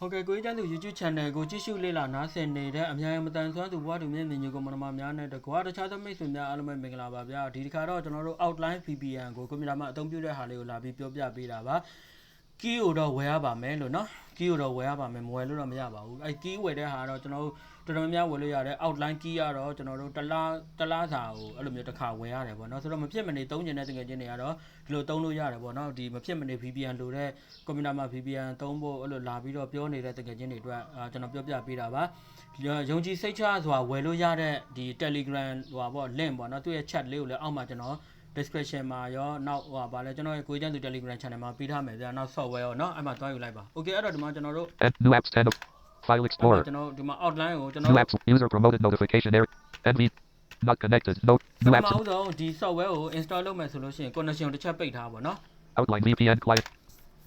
ဟုတ်ကဲ့ကိုကြီးကျန်းသူ YouTube channel ကိုကြည့်ရှုလေ့လာနားဆင်နေတဲ့အများကြီးမတန်ဆွမ်းသူဘဝတူမြင့်မြင့်ညကိုမနမများနဲ့တကွာတခြားသမိတ်ဆွေများအားလုံးပဲမင်္ဂလာပါဗျာဒီတစ်ခါတော့ကျွန်တော်တို့ outline VPN ကိုကွန်ပျူတာမှာအသုံးပြုတဲ့ဟာလေးကိုလာပြီးပြောပြပေးတာပါ key ကိုတော့ဝယ်ရပါမယ်လို့နော် key ကိုတော့ဝယ်ရပါမယ်မဝယ်လို့တော့မရပါဘူးအဲ key ဝယ်တဲ့ဟာကတော့ကျွန်တော်တို့တော်တော်များများဝယ်လို့ရတယ် outline key ကတော့ကျွန်တော်တို့တစ်လားတစ်လားစာကိုအဲ့လိုမျိုးတစ်ခါဝယ်ရတယ်ပေါ့နော်ဆိုတော့မဖြစ်မနေသုံးကျင်တဲ့တကယ်ချင်းတွေကတော့ဒီလိုသုံးလို့ရတယ်ပေါ့နော်ဒီမဖြစ်မနေ VPN လိုတဲ့ကွန်ပျူတာမှာ VPN သုံးဖို့အဲ့လိုလာပြီးတော့ပြောနေတဲ့တကယ်ချင်းတွေအတွက်အာကျွန်တော်ပြောပြပေးတာပါယုံကြည်စိတ်ချစွာဝယ်လို့ရတဲ့ဒီ Telegram ဟိုပါပေါ့ link ပေါ့နော်သူ့ရဲ့ chat လေးကိုလည်းအောက်မှာကျွန်တော် description မှာရောနောက်ဟိုပါလဲကျွန်တော်ရဲ့ကိုကျန်းသူ Telegram channel မှာပေးထားမယ်ဗျာနောက် software ရောเนาะအဲ့မှာတွားယူလိုက်ပါ Okay အဲ့တော့ဒီမှာကျွန်တော်တို့ And new apps 10 of File အဲ့မှာ Explorer. ကျွန်တော်ဒီမှာ outline ကိုကျွန်တော် New apps. User promoted notification area. NV. Not connected. No. ဒီ New မှာ apps. ဥဆုံးဒီ software ကို install လုပ်မယ်ဆိုလို့ရှိရင် connection ကိုတစ်ချက်ပိတ်ထားပါเนาะ Outline VPN client.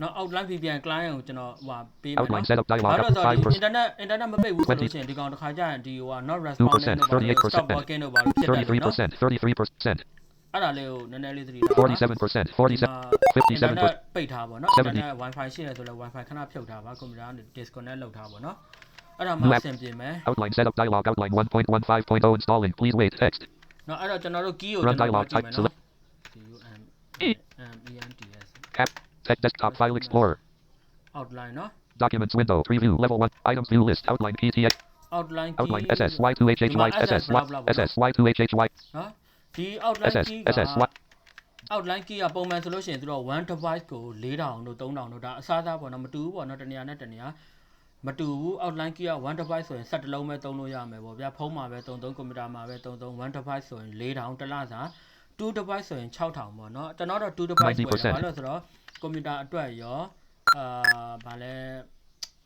เนาะ outline VPN client ကိုကျွန်တော်ဟိုပေးမယ် Outline เนาะ setup ဘာ dialog. လို့လဲဆိုတော့ဒီ 5%. internet internet မပိတ်ဘူးဆိုလို့ရှိရင်ဒီကောင်တစ်ခါကျရင်ဒီဟိုက not responding 2% တို့ဘာလို့ stop working တို့ဘာလို့ဖြစ်တယ်เนาะ 33%. 33%. အဲ့ဒါလေးကိုနည်းနည်းလေးသတိထားပါ 47%. 47. 57%. ပိတ်ထားပါเนาะ 70 internet wifi ရှိတယ်ဆိုတော့ wifi ခဏဖြုတ်ထားပါကွန်ပျူတာကနေ disconnect လုပ်ထားပါเนาะအဲ့ဒါမှ New အ app. ဆင်ပြေမယ် Outline setup dialog. Outline 1.15.0 installing. Please wait. Text. เนาะအဲ့တော့ကျွန်တော်တို့ key ကို Run ကျွန်တော် dialog ကြည့်မယ် type เนาะ E. C U M M E N T S Cap. Text desktop file explorer. outline เนาะ Documents window. Preview. Level 1. Items view list. Outline PTX. outline key Outline SSY2HHY. SSY. SSY2HHY. เนาะ ဒီ outline SS. key က SSY. outline key ကပုံမှန်ဆိုလို့ရှိရင်သူတို့1 device ကို4000တို့3000တို့ဒါအစားသားပေါ့နော်မတူဘူးပေါ့နော်တနေရာနဲ့တနေရာမတူဘူး outline key က1 device ဆိုရင်7လုံးပဲသုံးလို့ရမယ်ပေါ့ဗျာဖုန်းမှာပဲသုံးသုံးကွန်ပျူတာမှာပဲသုံးသုံး1 device ဆိုရင်4000တစ်လစာ2 device ဆိုရင်6000ပေါ့နော်ကျွန်တော်တော့2 device ပဲဘာလို့လဲဆိုတော့ကွန်ပျူတာအတွက်ရောအာဗာလဲ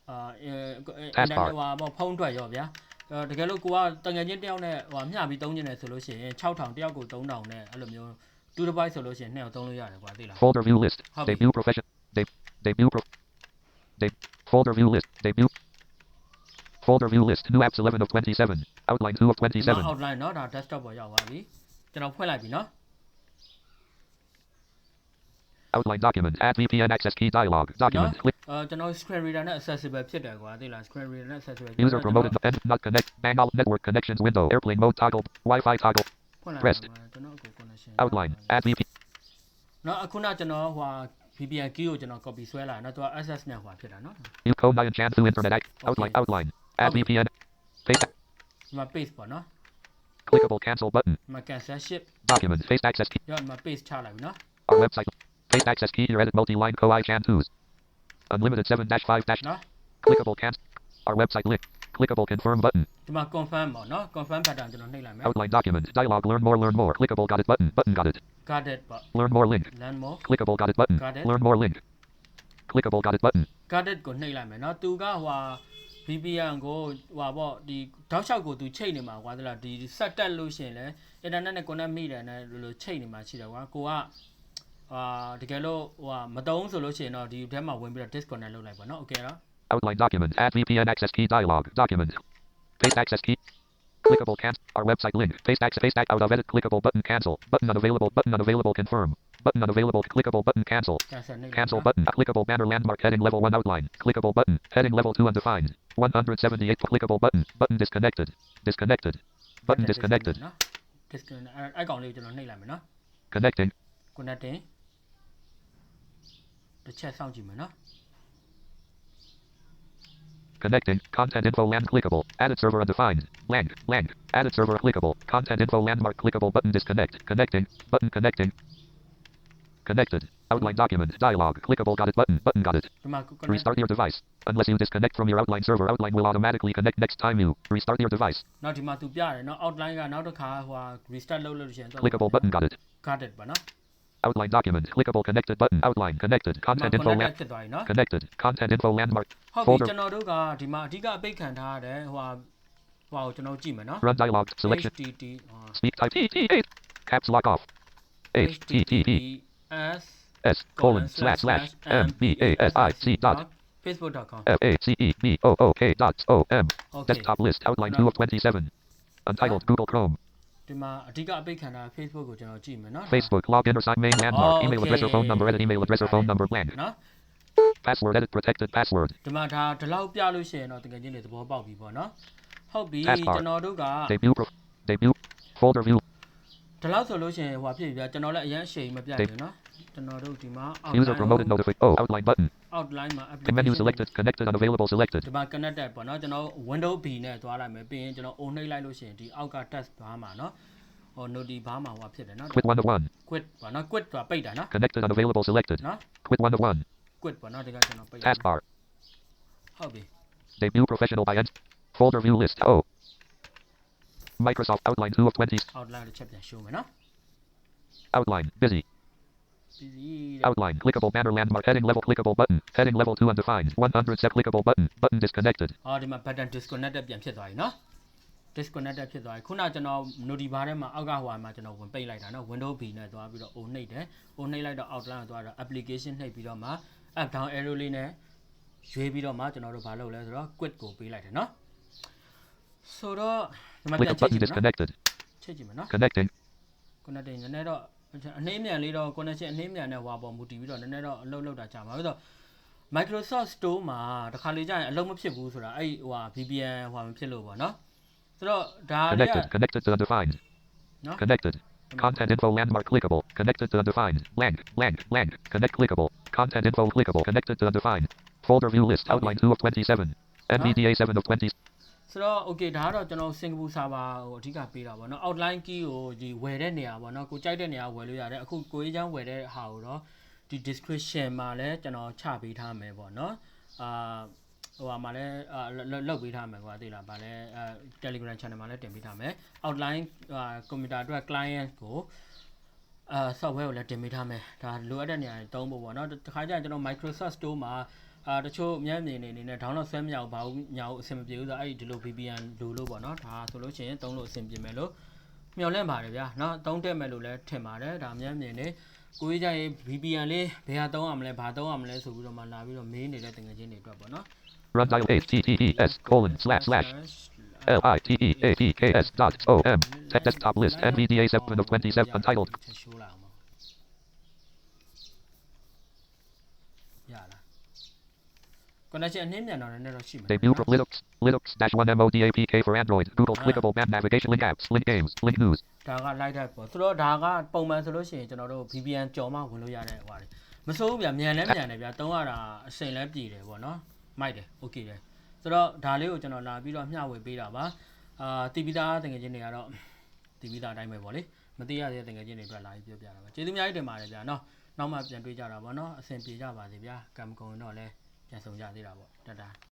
အာအင်တာနက်ဟိုပေါ့ဖုန်းအတွက်ရောဗျာအဲ တကယ်လို့ကိုကတငယ်ချင်းတယောက်နဲ့ဟိုမျှပြီးသုံးနေတယ်ဆိုလို့ရှိရင်6000တယောက်ကို3000နဲ့အဲ့လိုမျိုး2 device ဆိုလို့ရှိရင်နှစ်ယောက်သုံးလို့ရတယ်ကွာသိလား Folder view list. Hobby. Debut profession. De- debut pro. De- folder view list. Debut. Folder view list. New apps 11 of 27. Outline 2 of ဒီမှာ 27. outline เนาะဒါ desktop ပေါ်ရောက်သွားပြီကျွန်တော်ဖွင့်လိုက်ပြီเนาะ Outline document add VPN access key dialog document. နော်ကျွန်တော် screen reader accessible screen reader accessible User promoted the end not connect bang network connections window airplane mode toggle Wi-Fi toggle Press. outline add VPN နော်အခုနကျွန်တော်ဟို VPN key ကိုကျွန်တော် copy To access နဲ့ဟိုဖြစ်တာနော် You code a chance to internet outline outline add VPN paste ဒီမှာ Clickable cancel button. My cancel ship. Document. Face access key. ညမှာ Our website. Paste access key. Your edit multi-line co-i shampoos. Unlimited 7-5- no? Clickable cancel. Our website link. Clickable confirm button. Chúng ta confirm bỏ nó. Confirm và đoạn cho nó đây là. Outline document. Dialogue. Learn more. Learn more. Clickable got it button. Button got it. Got it button. Learn more link. Learn more. Clickable got it button. Got it. Learn more link. Clickable got it button. Got it ကိုနှိပ်လိုက်မယ်နော်။သူကဟို VPN ကိုဟွာပေါ့ဒီတောက်လျှောက်ကိုသူချိန်နေမှာကွာသလားဒီဆက်တက်လို့ရှင်လဲ internet wa connect မိတယ်နဲ့လိုလိုချိန်နေမှာရှိတယ်ကွာကိုက အာတကယ်လို့ဟိုမတုံးဆိုလို့ရှိရင်တော့ဒီထဲမှာဝင်ပြီးတော့ disconnect လုပ်လိုက်ပါเนาะ okay နော် Outline document. Add VPN access key dialog. Document. Paste access key. Clickable cancel. Our website link. Paste access. Paste act out of edit. Clickable button. Cancel. Button unavailable. Button unavailable. Confirm. Button unavailable. Clickable button. Cancel. cancel နှိပ်လိုက် Cancel နော် button. Clickable banner landmark heading level 1 outline. Clickable button. Heading level 2 undefined. 178 clickable button. Button disconnected. Disconnected. Button disconnected. နော် disconnect အဲ့အဲ့ကောင်လေးကိုကျွန်တော်နှိပ်လိုက်မယ်နော် Connecting. connecting တစ်ချက်စောင့်ကြည့်မယ်နော် Connecting. Content info land clickable. Added server undefined. Lang. Lang. Added server clickable. Content info landmark clickable button disconnect. Connecting. Button connecting. Connected. Outline document. Dialog. Clickable got it button. Button got it. ဒီမှာ connect Restart your device. Unless you disconnect from your outline server, outline will automatically connect next time you restart your device. နောက်ဒီမှာသူပြတယ်နော် outline ကနောက်တစ်ခါဟို restart လုပ်လို့ရှိရင် Clickable button got it. guarded ပါနော် Outline document. Clickable connected button. Outline connected. ဒီမှာ Content info land. connected ဖြစ်သွားပြီနော် Connected. Content info landmark. ဟုတ်ပြီ folder ကျွန်တော်တို့ကဒီမှာအဓိကအပိတ်ခံထားရတဲ့ဟိုဟိုကိုကျွန်တော်ကြည့်မယ်နော် Run dialog. Selection. http ဟို Speak type TT8. Caps lock off. HTTP. https S colon slash slash M B A S I C dot facebook.com F A C E B O O K dot O M. okay Desktop list outline 2 of 27. Untitled Google Chrome. ဒီမှာအဓိကအပိတ်ခံထား Facebook ကိုကျွန်တော်ကြည့်မယ်နော် Facebook login or sign main landmark. Oh, email address or phone number. okay. Edit email address or phone number blank. နော် Password edit protected password. ဒီမှာဒါဒီလောက်ပြလို့ရှိရင်တော့တကယ်ချင်းတွေသဘောပေါက်ပြီပေါ့နော်ဟုတ်ပြီ Taskbar ကျွန်တော်တို့က Debut prof- debut folder view. ဒီလောက်ဆိုလို့ရှိရင်ဟိုဖြစ်ပြီဗျာကျွန်တော်လည်းအရင်အရှိန်မပြတ်ဘူးနော် ကျွန်တော်တို့ဒီမှာ User promoted notification. Oh, outline button. outline မှာ The menu selected. Connected unavailable selected. ဒီမှာ connected ပေါ့နော်ကျွန်တော် window B နဲ့သွားလိုက်မယ်ပြီးရင်ကျွန်တော် on နှိပ်လိုက်လို့ရှိရင်ဒီအောက်က test bar မှာနော်ဟို noti bar မှာဟိုဖြစ်တယ်နော် Quit one of one. quit ပေါ့နော် quit ဆိုတာပိတ်တာနော် Connected unavailable selected. နော် Quit one of one. quit ပေါ့နော်ဒီကကျွန်တော်ပိတ်လိုက် Taskbar. ဟုတ်ပြီ Debut professional by end. Folder view list. Oh. Microsoft outline 2 of 20. outline တစ်ချက်ပြန် show မယ်နော် Outline. Busy. ပြီးပြီတဲ့ Outline. Clickable banner landmark. Heading level clickable button. Heading level 2 undefined. 100 set clickable button. Button disconnected. အော်ဒီမှာ button disconnected ပြန်ဖြစ်သွားပြီနော် disconnected ဖြစ်သွားပြီခုနကျွန်တော် noti bar ထဲမှာအောက်ကဟိုမှာကျွန်တော်ဝင်ပိတ်လိုက်တာနော် window B နဲ့သွားပြီးတော့ on နှိပ်တယ် on နှိပ်လိုက်တော့ outline ကိုသွားတော့ application နှိပ်ပြီးတော့မှ up down arrow လေးနဲ့ရွေးပြီးတော့မှကျွန်တော်တို့ဘာလုပ်လဲဆိုတော့ quit ကိုပေးလိုက်တယ်နော်ဆိုတော့ဒီမှာပြန် Click ချိတ် button ကြည့်မယ်နော် disconnected. ချိတ်ကြည့်မယ်နော် Connecting. connecting နည်းနည်းတော့ အနှိမ့်မြန်လေးတော့ connection အနှိမ့်မြန်တဲ့ဟွာပေါ်မူတည်ပြီးတော့နည်းနည်းတော့အလုပ်လုပ်တာကြာမှာပြီးတော့ Microsoft Store မှာတခါလေကြာရင်အလုပ်မဖြစ်ဘူးဆိုတာအဲ့ဟိုဟာ VPN ဟိုဟာမဖြစ်လို့ပေါ့နော်ဆိုတော့ဒါလေးက Connected. Connected to undefined. နော် Connected. Content info landmark clickable. Connected to undefined. Lang. Lang. Lang. Connect clickable. Content info clickable. Connected to undefined. Folder view list. Outline 2 of 27. NVDA 7 of 20. ဆိုတော့ okay ဒါကတော့ကျွန်တော်စင်ကာပူဆာဗာဟိုအဓိကပေးတာပေါ့နော် outline key ကိုဒီဝယ်တဲ့နေရာပေါ့နော်ကိုကြိုက်တဲ့နေရာဝယ်လို့ရတယ်အခုကိုရေးချမ်းဝယ်တဲ့ဟာကိုတော့ဒီ description မှာလည်းကျွန်တော်ချပေးထားမယ်ပေါ့နော်အာဟိုဟာမှာလည်းအာလောက်ပေးထားမယ်ကွာသိလားဗာလဲအဲ Telegram channel မှာလည်းတင်ပေးထားမယ် outline ဟာ computer အတွက် client ကိုအာ software ကိုလည်းတင်ပေးထားမယ်ဒါလိုအပ်တဲ့နေရာတွေတုံးဖို့ပေါ့နော်တခါကျရင်ကျွန်တော် Microsoft Store မှာ အာတချို့မြန်မြင်နေနေနဲ့ download ဆွဲမရဘူးဘာဘူးညာဘူးအဆင်မပြေဘူးဆိုတော့အဲ့ဒီဒီလို VPN လိုလို့ပေါ့နော်ဒါဆိုလို့ရှိရင်သုံးလို့အဆင်ပြေမယ်လို့မျှော်လင့်ပါတယ်ဗျာနော်သုံးတက်မယ်လို့လည်းထင်ပါတယ်ဒါမြန်မြင်နေကိုကြီးကြရင် VPN လေးဘယ်ဟာသုံးရမလဲဘာသုံးရမလဲဆိုပြီးတော့မှလာပြီးတော့မေးနေတဲ့တင်ငယ်ချင်းတွေအတွက်ပေါ့နော် run dial https:// L I T E A T K S dot O M desktop list NVDA 7 of 27 untitled connection အနှင်းမြန်တော့လည်းနည်းတော့ရှိမှာ Debut from Linux. Linux dash 1 MODAPK for Android. Google clickable map navigation link apps. Link games. Link news. ဒါက light type ပေါ့ဆိုတော့ဒါကပုံမှန်ဆိုလို့ရှိရင်ကျွန်တော်တို့ VPN ကြော်မှဝင်လို့ရတဲ့ဟွာတွေမစိုးဘူးဗျာမြန်လဲမြန်တယ်ဗျာတုံးရတာအစိမ်လဲပြည်တယ်ပေါ့နော်မိုက်တယ် okay တယ်ဆိုတော့ဒါလေးကိုကျွန်တော်လာပြီးတော့မျှဝေပေးတာပါအာတီဗီသားတကယ်ချင်းတွေကတော့တီဗီသားအတိုင်းပဲပေါ့လေမသိရသေးတဲ့တကယ်ချင်းတွေအတွက်လာပြီးပြောပြတာပါကျေးဇူးအများကြီးတင်ပါတယ်ဗျာနော်နောက်မှပြန်တွေ့ကြတာပေါ့နော်အဆင်ပြေကြပါစေဗျာကံမကုန်ရင်တော့လဲ ပြန်ဆောင်ကြသေးတာပေါ့တတ်တာ